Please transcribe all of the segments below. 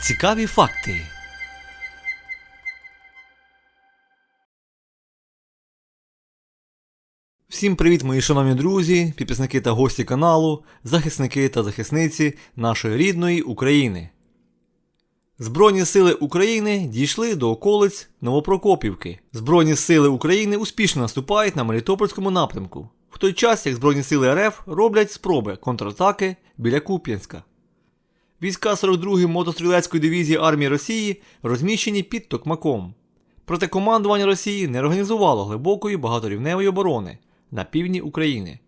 Цікаві факти. Всім привіт, мої шановні друзі, підписники та гості каналу, захисники та захисниці нашої рідної України. Збройні сили України дійшли до околиць Новопрокопівки. Збройні сили України успішно наступають на Мелітопольському напрямку, в той час як Збройні сили РФ роблять спроби контратаки біля Куп'янська. Війська 42-ї мотострілецької дивізії армії Росії розміщені під Токмаком. Проте командування Росії не організувало глибокої багаторівневої оборони на півдні України.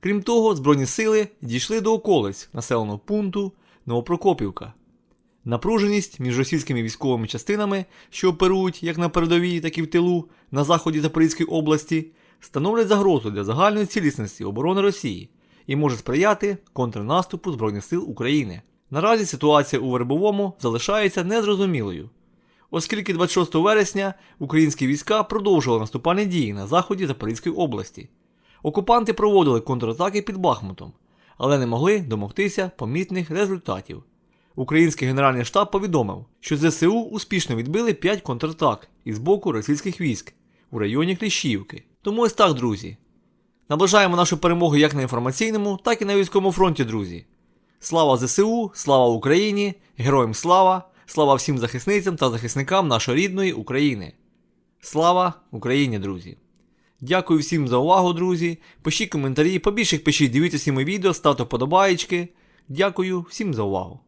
Крім того, Збройні сили дійшли до околиць населеного пункту Новопрокопівка. Напруженість між російськими військовими частинами, що оперують як на передовій, так і в тилу на заході Запорізької області, становлять загрозу для загальної цілісності оборони Росії і може сприяти контрнаступу Збройних сил України. Наразі ситуація у Вербовому залишається незрозумілою, оскільки 26 вересня українські війська продовжували наступальні дії на заході Запорізької області. Окупанти проводили контратаки під Бахмутом, але не могли домогтися помітних результатів. Український генеральний штаб повідомив, що ЗСУ успішно відбили 5 контратак із боку російських військ у районі Кліщівки. Тому ось так, друзі. Наближаємо нашу перемогу як на інформаційному, так і на військовому фронті, друзі. Слава ЗСУ, слава Україні, героям слава, слава всім захисницям та захисникам нашої рідної України. Слава Україні, друзі! Дякую всім за увагу, друзі. Пишіть коментарі, побільше пишіть, дивіться всі мої відео, ставте подобаєчки. Дякую всім за увагу.